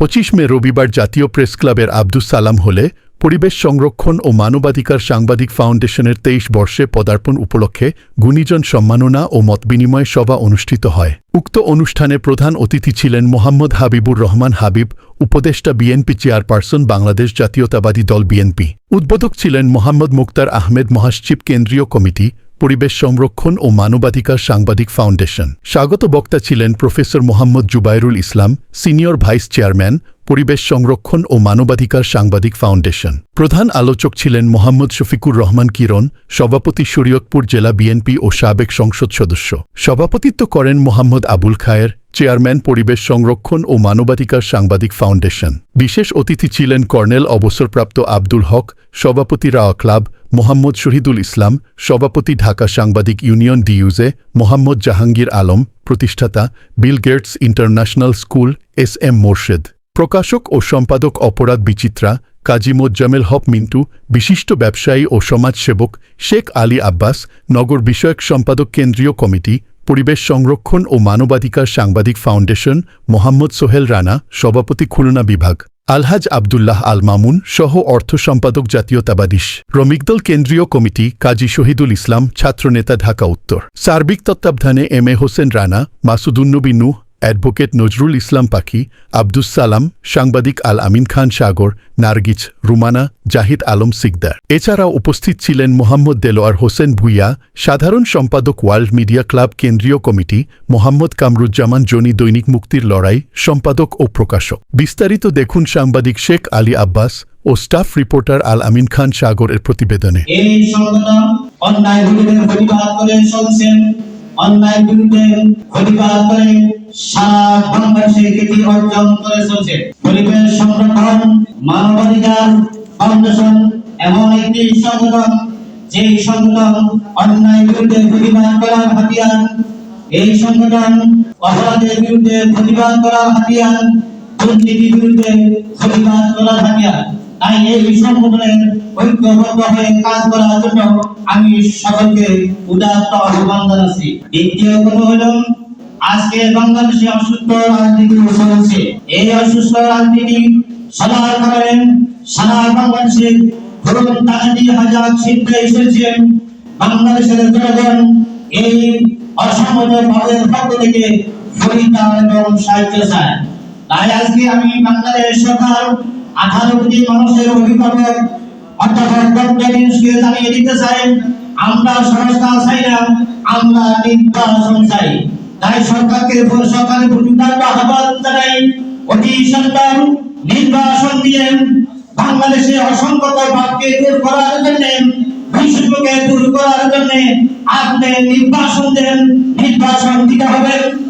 পঁচিশ মে রবিবার জাতীয় প্রেস ক্লাবের আব্দুস সালাম হলে পরিবেশ সংরক্ষণ ও মানবাধিকার সাংবাদিক ফাউন্ডেশনের তেইশ বর্ষে পদার্পণ উপলক্ষে গুণীজন সম্মাননা ও মতবিনিময় সভা অনুষ্ঠিত হয়। উক্ত অনুষ্ঠানে প্রধান অতিথি ছিলেন মোহাম্মদ হাবিবুর রহমান হাবিব, উপদেষ্টা বিএনপি চেয়ারপারসন বাংলাদেশ জাতীয়তাবাদী দল বিএনপি। উদ্বোধক ছিলেন মোহাম্মদ মুক্তার আহমেদ মহাসচিব কেন্দ্রীয় কমিটি পরিবেশ সংরক্ষণ ও মানবাধিকার সাংবাদিক ফাউন্ডেশন। স্বাগত বক্তা ছিলেন professor Mohammad Jubairul Islam, senior vice chairman, পরিবেশ সংরক্ষণ ও মানবাধিকার সাংবাদিক ফাউন্ডেশন। প্রধান আলোচক ছিলেন মোহাম্মদ শফিকুর রহমান কিরণ, সভাপতি শরীয়তপুর জেলা বিএনপি ও সাবেক সংসদ সদস্য। সভাপতিত্ব করেন মোহাম্মদ আবুল খায়ের, চেয়ারম্যান পরিবেশ সংরক্ষণ ও মানবাধিকার সাংবাদিক ফাউন্ডেশন। বিশেষ অতিথি ছিলেন কর্নেল অবসরপ্রাপ্ত আব্দুল হক, সভাপতি রাওয়া ক্লাব মোহাম্মদ শহীদুল ইসলাম, সভাপতি ঢাকা সাংবাদিক ইউনিয়ন ডিইউজে, মোহাম্মদ জাহাঙ্গীর আলম, প্রতিষ্ঠাতা Bill Gates international school, S M Morshed. প্রকাশক ও সম্পাদক অপরাধ বিচিত্রা, কাজী মোজ্জামেল হক মিন্টু, বিশিষ্ট ব্যবসায়ী ও সমাজসেবক শেখ আলী আব্বাস, নগর বিষয়ক সম্পাদক কেন্দ্রীয় কমিটি, পরিবেশ সংরক্ষণ ও মানবাধিকার সাংবাদিক ফাউন্ডেশন, মোহাম্মদ সোহেল রানা, সভাপতি খুলনা বিভাগ। আলহাজ আবদুল্লাহ আল মামুন সহ অর্থ সম্পাদক জাতীয়তাবাদীশ রমিকদল কেন্দ্রীয় কমিটি কাজী শহীদুল ইসলাম, ছাত্রনেতা ঢাকা উত্তর। সার্বিক তত্ত্বাবধানে M A Hossain Rana Masudunnabi Nuh advocate Nazrul Islam Pakhi, Abdus Salam, সাংবাদিক আল আমিন খান সাগর নার্গিজ রুমানা, জাহিদ আলম সিকদার। এছাড়াও উপস্থিত ছিলেন মোহাম্মদ দেলোয়ার হোসেন ভুইয়া, সাধারণ সম্পাদক ওয়ার্ল্ড মিডিয়া ক্লাব কেন্দ্রীয় কমিটি, মোহাম্মদ কামরুজ্জামান জনি দৈনিক মুক্তির লড়াই, সম্পাদক ও প্রকাশক। বিস্তারিত দেখুন সাংবাদিক শেখ আলী আব্বাস ও স্টাফ রিপোর্টার আল আমিন খান সাগরের প্রতিবেদনে। অন্যায় বিরুদ্ধে প্রতিবাদ করে সারা বাংলাদেশে খ্যাতি অর্জন করে চলছে। পরিবেশ সংরক্ষণ, মানবাধিকার ফাউন্ডেশন এমন একটি সংগঠন যে সংগঠন অন্যায় বিরুদ্ধে প্রতিবাদ করার হাতিয়ার। এই সংগঠন অপরাধের বিরুদ্ধে প্রতিবাদ করার হাতিয়ার, দুর্নীতির বিরুদ্ধে প্রতিবাদ করার হাতিয়ার। তাই এই সংগঠনের ঐক্যবদ্ধ হয়ে কাজ করার জন্য আমি সকলকে উদাত্ত আহ্বান জানাচ্ছি। দ্বিতীয় কথা হলো, আজকে বাংলাদেশে অসুস্থ রাজনীতি চলছে এই অসুস্থ রাজনীতি সবার কারণে সারা বাংলাদেশে ধরুন দিয়ে হাজার ছিনতে এসেছে। বাংলাদেশের জনগণ এই অসংগঠিত ভাবের পক্ষ থেকে পরিত্রাণ এবং সাহায্য চায়। তাই আজকে আমি বাংলাদেশ সরকার আঠারো মানুষের অভিভাবক, অধ্যাপক জানিয়ে দিতে চাই, আমরা চাই না, আমরা চাই। তাই সরকারকে অতি দিয়ে বাংলাদেশে অসংগত ভাবকে দূর করার দূর করার জন্য আপনি দেন, নির্বাচন দিতে হবে।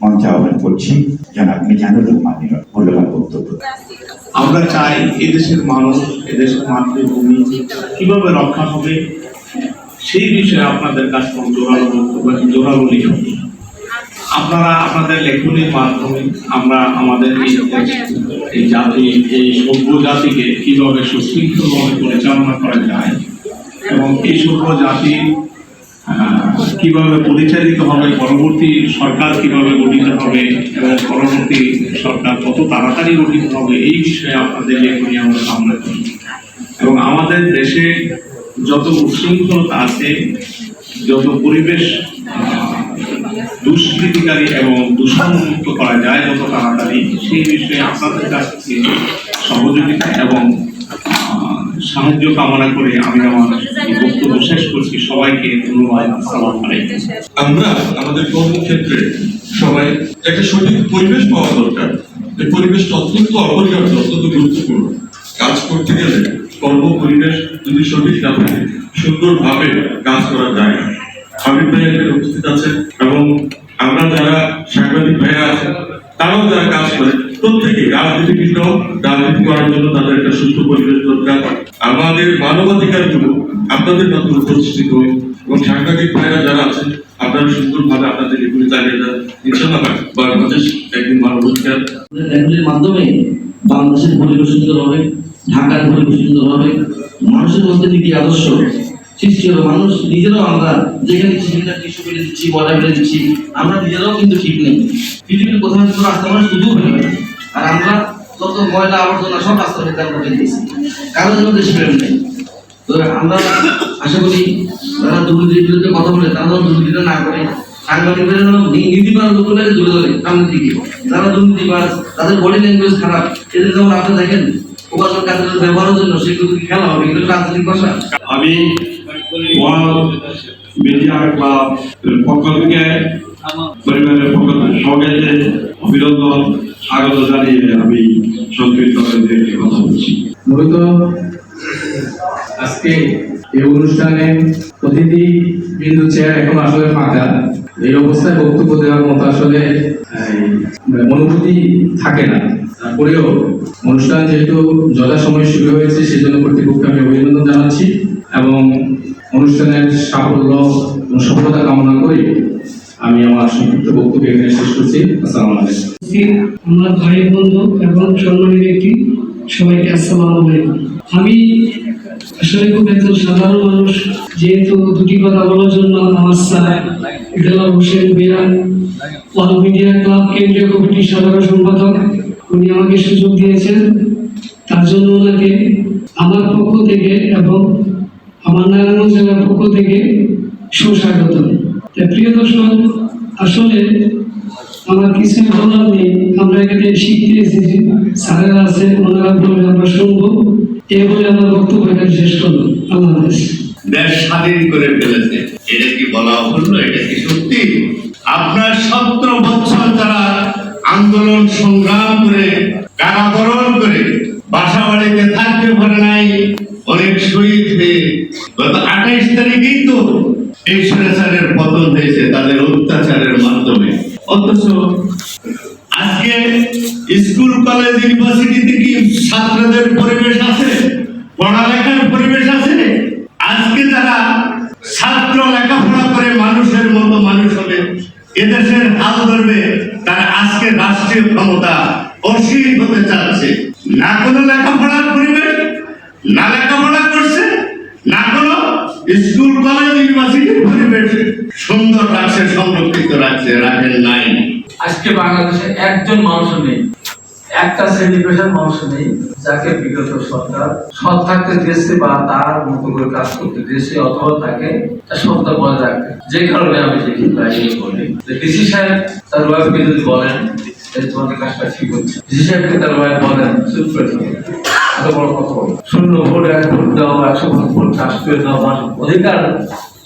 মঞ্চ করছি। জনাব মিজানুর রহমান মূল্যবান বক্তব্য। আমরা চাই এদেশের মানুষ এদেশের মাতৃভূমি কীভাবে রক্ষা হবে সেই বিষয়ে আপনাদের কাছে কোনো জোরালো বক্তব্য জোরালো লিখন। আপনারা আপনাদের লেখনির মাধ্যমে আমরা আমাদের এই জাতি এই সভ্য জাতিকে কীভাবে সুশৃঙ্খলভাবে পরিচালনা করা যায় এবং এই সভ্য জাতি আহ, কীভাবে পরিচালিত হবে, পরবর্তী সরকার কীভাবে গঠিত হবে এবং পরবর্তী সরকার কত তাড়াতাড়ি গঠিত হবে, এই বিষয়ে আপনাদের লেখনী আমরা সামনে করি এবং আমাদের দেশে যত উশৃঙ্খলতা আছে, যত পরিবেশ দুষ্কৃতিকারী এবং দূষণমুক্ত করা যায় যত তাড়াতাড়ি, সেই বিষয়ে আপনাদের কাছ থেকে সহযোগিতা এবং সাহায্য কামনা করে আমি আমার বক্তব্য শেষ করছি। সবাইকে ধন্যবাদ। আসসালামু আমরা আমাদের কর্মক্ষেত্রে সবাই একটা সঠিক পরিবেশ পাওয়া দরকার। এই পরিবেশটা অত্যন্ত অপরিহার্য, অত্যন্ত গুরুত্বপূর্ণ। কাজ করতে গেলে কর্ম পরিবেশ যদি সঠিক না থাকে, সুন্দরভাবে কাজ করা যায় না। হাবিব ভাই এখানে উপস্থিত আছেন এবং আমরা যারা সাংবাদিক ভাইয়া আছেন, তারাও যারা কাজ করে প্রত্যেকে রাজনীতিবিদ রাজনীতি করার জন্য তাদের একটা সুস্থ পরিবেশ দরকার। আমাদের মানবাধিকারগুলো আপনাদের মাধ্যমে প্রতিষ্ঠিত এবং সাংবাদিক ভাইরা যারা আছেন, আপনারা সুন্দরভাবে আপনাদের এগুলি ইনশাল্লাহ বাংলাদেশ একদিন মানবাধিকার। এগুলির মাধ্যমে বাংলাদেশের পরিবেশ সুন্দর হবে, ঢাকার পরিবেশ সুন্দর হবে, মানুষের মধ্যে নীতি আদর্শ সৃষ্টি হবে মানুষ নিজেরাও আমরা যেখানে সেখানে টিস্যু দিচ্ছি বলা দিচ্ছি, আমরা নিজেরাও কিন্তু ঠিক নেই। পৃথিবীর কোথাও কোনো রাস্তা মানুষ শুধু হয়ে। আর আমরা যত ময়লা আবর্জনা সব রাস্তার ভিতরে আমরা ফেলে দিয়েছি। কারোর জন্য দেশপ্রেম নেই। তো আমরা আশা করি যারা দুর্নীতির বিরুদ্ধে কথা বলে, তারা যেন দুর্নীতিটা না করে। সাংবাদিকদের যেন ধরে, সামনে দিকে। যারা দুর্নীতিবাজ, তাদের বডি ল্যাঙ্গুয়েজ খারাপ। এদের যেমন আপনি দেখেন উপার্জন কাজের ব্যবহারের জন্য সেগুলো খেলা হবে? এগুলো রাজনৈতিক ভাষা। আমি মিডিয়া থেকে অভিনন্দন আমি কথা বলছি। মূলত আজকে এই এখন এই অবস্থায় বক্তব্য দেওয়ার মতো আসলে অনুভূতি থাকে না। তারপরেও অনুষ্ঠান যেহেতু যথা সময় শুরু হয়েছে, সেজন্য কর্তৃপক্ষকে আমি অভিনন্দন জানাচ্ছি এবং অনুষ্ঠানের সাফল্য সফলতা কামনা করি। আমি আমার সংক্ষিপ্ত বক্তব্য এখানে শেষ করছি। আসসালামু আলাইকুম। আমার ভাই, বন্ধু এবং সম্মানী ব্যক্তি, সবাইকে আসসালাম আলাইকুম। আমি আসলে খুব একজন সাধারণ মানুষ, যেহেতু দুটি কথা বলার জন্য আমার স্যার দেওয়ার হোসেন বিরান অল মিডিয়া ক্লাব কেন্দ্রীয় কমিটির সাধারণ সম্পাদক, উনি আমাকে সুযোগ দিয়েছেন। তার জন্য ওনাকে আমার পক্ষ থেকে এবং আমার নারায়ণগঞ্জ জেলার পক্ষ থেকে সুস্বাগত তা প্রিয় দর্শক, আসলে আমার কিছুই বলার নেই। আমরা এখানে শিখতে এসেছি, স্যারেরা আছে, ওনারা বলবে আমরা শুনব। এ বলে আমার বক্তব্য এখানে শেষ করব আল্লাহ স্বাধীন করে ফেলেছে। এটা কি বলা হলো এটা কি সত্যি? আপনার সতেরো বছর তারা আন্দোলন সংগ্রাম করে, কারাবরণ করে বাসা বাড়িতে থাকতে পারে নাই, অনেক শহীদ হয়ে গত আঠাইশ তারিখেই তো এই স্বৈরাচারের পতন হয়েছে তাদের অত্যাচারের মাধ্যমে। অথচ আজকে স্কুল, কলেজ, ইউনিভার্সিটিতে কি ছাত্রদের পরিবেশ আছে? পড়ালেখার পরিবেশ আছে? আজকে যারা ছাত্র লেখাপড়া করে মানুষের মতো মানুষ হবে, এদেশের হাল ধরবে, তারা আজকে রাষ্ট্রীয় ক্ষমতা অসীম হতে চাচ্ছে। না কোনো লেখাপড়ার পরিবেশ, না রাখছে সংরক্ষিত রাখছে রাখেন নাই। আজকে বাংলাদেশে একজন মানুষ নেই, একটা শ্রেণি মানুষ নেই, যাকে বিগত সরকার সৎ থাকতে দেশে বা তার মতো করে কাজ করতে দেশে অথবা তাকে তার সত্তা বজায় যে কারণে আমি দেখি প্রায় বলি। ডিসি সাহেব, তার ওয়াইফকে যদি বলেন তোমাদের কাজটা ঠিক হচ্ছে। ডিসি সাহেবকে তার ওয়াইফ বলেন, চুপ করে। এত শূন্য ভোট, এক ভোট দাও, একশো ভোট ভোট চাষ করে দাও, মানুষ অধিকার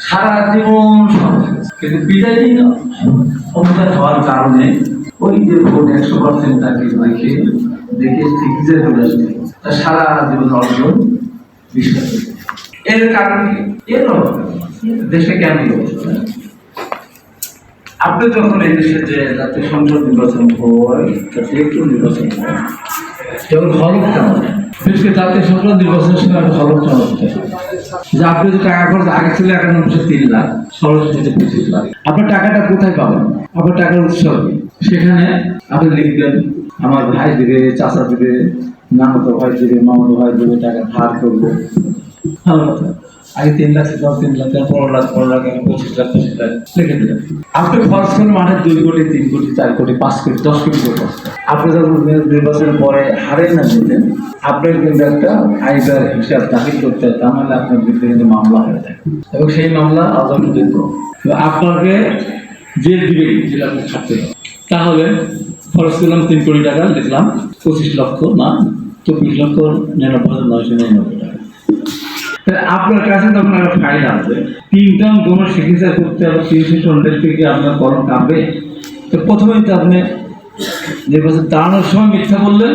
সারা জীবন কিন্তু হওয়ার কারণে ওই যে ভোট একশো পার্সেন্ট তাকে দেখে দেখে সারা জীবন অর্জন বিশ্বাস এর কারণ এর দেশে কেন আপনি যখন এই দেশে যে জাতীয় সংসদ নির্বাচন হয়, জাতীয় একটু নির্বাচন হয়, যখন হলফটা হয়, বিশেষ করে জাতীয় সংসদ নির্বাচনের সময় হলফটা হচ্ছে যে আপনি যে টাকা খরচ আগে ছিল একানব্বই তিন লাখ। সরস্বতীতে পঁচিশ লাখ। আপনার টাকাটা কোথায় পাবেন? আপনার টাকার উৎস সেখানে আপনি লিখবেন, আমার ভাই দিবে, চাচা দিবে নামতো ভাই দিবে মামাতো ভাই দিবে, টাকা ধার করব। ভালো কথা। আগে তিন লাখ ছিল, তিন লাখ পনেরো লাখ পনেরো লাখ পঁচিশ লাখ পঁচিশ লাখ লিখে দিলেন আপনি খরচ করেন মাঠে দুই কোটি, তিন কোটি, চার কোটি, পাঁচ কোটি, দশ কোটি করে খরচ। আপনি যখন নি- নির্বাচনের পরে হারেন না দিতেন আপনার কিন্তু একটা আইবার হিসাব দাখিল করতে হয় তা নাহলে আপনার বিরুদ্ধে কিন্তু মামলা হয়ে যায় এবং সেই মামলা আজকে দেখব আপনাকে জেল দিবে যেটা আপনি থাকতে। তাহলে খরচ করলাম তিন কোটি টাকা, লিখলাম পঁচিশ লক্ষ, না, চব্বিশ লক্ষ, নিরানব্বই হাজার নয়শো নিরানব্বই টাকা। আপনার কাছে তখন একটা ফাইল আসবে তিনটা কোনো চিকিৎসা করতে হবে তিনশো চল্লিশ থেকে আপনার কলম কাঁপবে? তো প্রথমেই তো আপনি বছর দাঁড়ানোর সময় মিথ্যা বললেন।